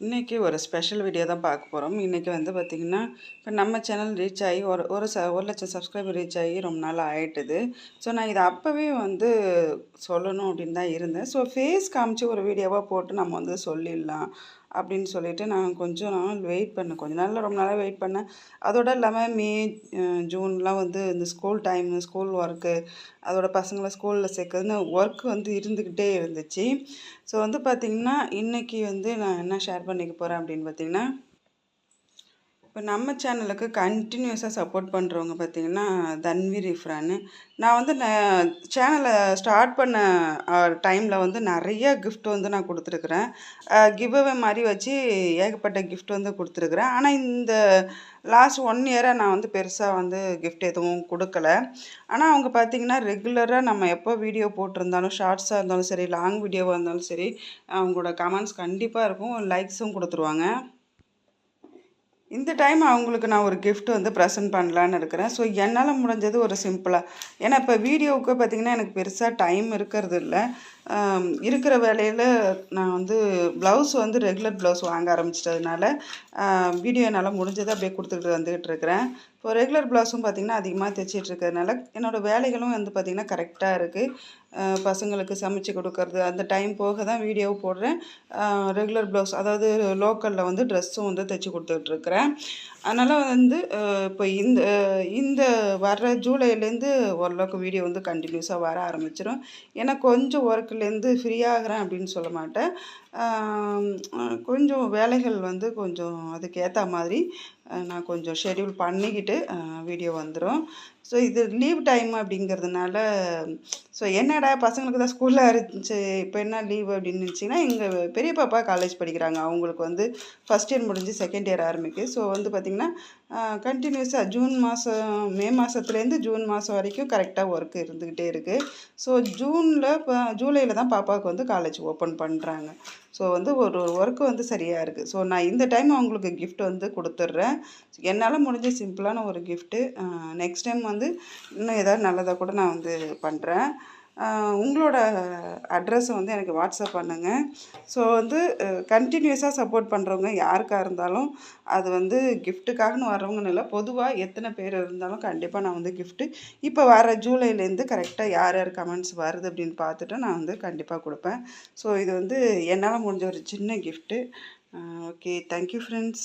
இன்றைக்கி ஒரு special video தான் பார்க்க போகிறோம் இன்றைக்கி வந்து பார்த்திங்கன்னா இப்போ நம்ம சேனல் ரீச் ஆகி ஒரு ஒரு ச ஒரு லட்சம் சப்ஸ்கிரைபர் ரீச் ஆகி ரொம்ப நாள் ஆகிட்டுது ஸோ நான் இதை அப்போவே வந்து சொல்லணும் அப்படின்னு தான் இருந்தேன். ஸோ ஃபேஸ் காமிச்சு ஒரு வீடியோவாக போட்டு நம்ம வந்து சொல்லிடலாம். அப்படின்னு சொல்லிட்டு நான் கொஞ்சம் நாள் வெயிட் பண்ணேன். கொஞ்ச நாளில் ரொம்ப நாளாக வெயிட் பண்ணேன். அதோடு இல்லாமல் மே ஜூன்லாம் வந்து இந்த ஸ்கூல் டைம் ஸ்கூல் ஒர்க்கு அதோட பசங்களை ஸ்கூலில் சேர்க்குறதுன்னு ஒர்க் வந்து இருந்துக்கிட்டே இருந்துச்சு. ஸோ வந்து பார்த்திங்கன்னா இன்றைக்கி வந்து நான் என்ன ஷேர் பண்ணிக்க போகிறேன் அப்படின்னு பார்த்திங்கன்னா இப்போ நம்ம சேனலுக்கு கண்டினியூஸாக சப்போர்ட் பண்ணுறவங்க பார்த்திங்கன்னா தன்வி ரிஃப்ரான்னு. நான் வந்து நான் சேனலை ஸ்டார்ட் பண்ண டைமில் வந்து நிறைய கிஃப்ட் வந்து நான் கொடுத்துருக்குறேன். கிவ்அவே மாதிரி வச்சு ஏகப்பட்ட கிஃப்ட் வந்து கொடுத்துருக்குறேன். ஆனால் இந்த லாஸ்ட் ஒன் இயராக நான் வந்து பெருசாக வந்து கிஃப்ட் எதுவும் கொடுக்கல. ஆனால் அவங்க பார்த்திங்கன்னா ரெகுலராக நம்ம எப்போ வீடியோ போட்டிருந்தாலும் ஷார்ட்ஸாக இருந்தாலும் சரி லாங் வீடியோவாக இருந்தாலும் சரி அவங்களோட கமெண்ட்ஸ் கண்டிப்பாக இருக்கும். லைக்ஸும் கொடுத்துருவாங்க. இந்த டைம் அவங்களுக்கு நான் ஒரு கிஃப்ட் வந்து ப்ரெசென்ட் பண்ணலான்னு இருக்கிறேன். ஸோ என்னால் முடிஞ்சது ஒரு சிம்பிளாக ஏன்னா இப்போ வீடியோவுக்கு பார்த்திங்கன்னா எனக்கு பெருசாக டைம் இருக்கிறது இல்லை. இருக்கிற வேலையில் நான் வந்து ப்ளவுஸ் வந்து ரெகுலர் ப்ளவுஸ் வாங்க ஆரம்பிச்சிட்டதுனால வீடியோ என்னால் முடிஞ்சதை அப்படியே கொடுத்துக்கிட்டு வந்துக்கிட்டு இருக்கிறேன். இப்போ ரெகுலர் ப்ளவுஸும் பார்த்திங்கன்னா அதிகமாக தைச்சிட்டு இருக்கிறதுனால என்னோடய வேலைகளும் வந்து பார்த்திங்கன்னா கரெக்டாக இருக்குது பசங்களுக்கு சமைச்சு கொடுக்கறது. அந்த டைம் போக தான் வீடியோ போடுறேன் ரெகுலர் ப்ளவுஸ் அதாவது லோக்கலில் வந்து ட்ரெஸ்ஸும் வந்து தைச்சி கொடுத்துட்ருக்குறேன். அதனால் வந்து இப்போ இந்த இந்த வர்ற ஜூலைலேருந்து ஓரளவுக்கு வீடியோ வந்து கண்டினியூஸாக வர ஆரம்பிச்சிடும் ஏன்னா கொஞ்சம் ஒர்க்லேருந்து ஃப்ரீ ஆகிறேன் அப்படின்னு சொல்ல மாட்டேன். கொஞ்சம் வேலைகள் வந்து கொஞ்சம் அதுக்கேற்ற மாதிரி நான் கொஞ்சம் ஷெட்யூல் பண்ணிக்கிட்டு வீடியோ வந்துடும் ஸோ இது லீவ் டைம் அப்படிங்கிறதுனால ஸோ என்னடா பசங்களுக்கு தான் ஸ்கூலில் இருந்துச்சு இப்போ என்ன லீவ் அப்படின்னு இருந்துச்சிங்கன்னா எங்கள் பெரிய பாப்பா காலேஜ் படிக்கிறாங்க. அவங்களுக்கு வந்து ஃபஸ்ட் இயர் முடிஞ்சு செகண்ட் இயர் ஆரம்பிக்கு. ஸோ வந்து பார்த்திங்கன்னா கண்டினியூஸாக ஜூன் மாதம் மே மாதத்துலேருந்து ஜூன் மாதம் வரைக்கும் கரெக்டாக ஒர்க் இருந்துக்கிட்டே இருக்குது ஸோ ஜூனில் இப்போ ஜூலையில் தான் பாப்பாவுக்கு வந்து காலேஜ் ஓப்பன் பண்ணுறாங்க ஸோ வந்து ஒரு ஒர்க்கு வந்து சரியாக இருக்குது ஸோ நான் இந்த டைம் அவங்களுக்கு கிஃப்ட் வந்து கொடுத்துட்றேன். என்னால் முடிஞ்ச சிம்பிளான ஒரு கிஃப்ட்டு நெக்ஸ்ட் டைம் வந்து இன்னும் எதாவது நல்லதாக கூட நான் வந்து பண்ணுறேன் உங்களோட அட்ரஸை வந்து எனக்கு வாட்ஸ்அப் பண்ணுங்கள் ஸோ வந்து கண்டினியூஸாக சப்போர்ட் பண்ணுறவங்க யாருக்காக இருந்தாலும் அது வந்து கிஃப்ட்டுக்காகனு வர்றவங்கன்னு இல்லை பொதுவாக எத்தனை பேர் இருந்தாலும் கண்டிப்பாக நான் வந்து கிஃப்ட்டு இப்போ வர ஜூலைலேருந்து கரெக்டாக யார் யார் கமெண்ட்ஸ் வருது அப்படின்னு பார்த்துட்டு நான் வந்து கண்டிப்பாக கொடுப்பேன். ஸோ இது வந்து என்னால் முடிஞ்ச ஒரு சின்ன கிஃப்ட்டு ஓகே தேங்க்யூ ஃப்ரெண்ட்ஸ்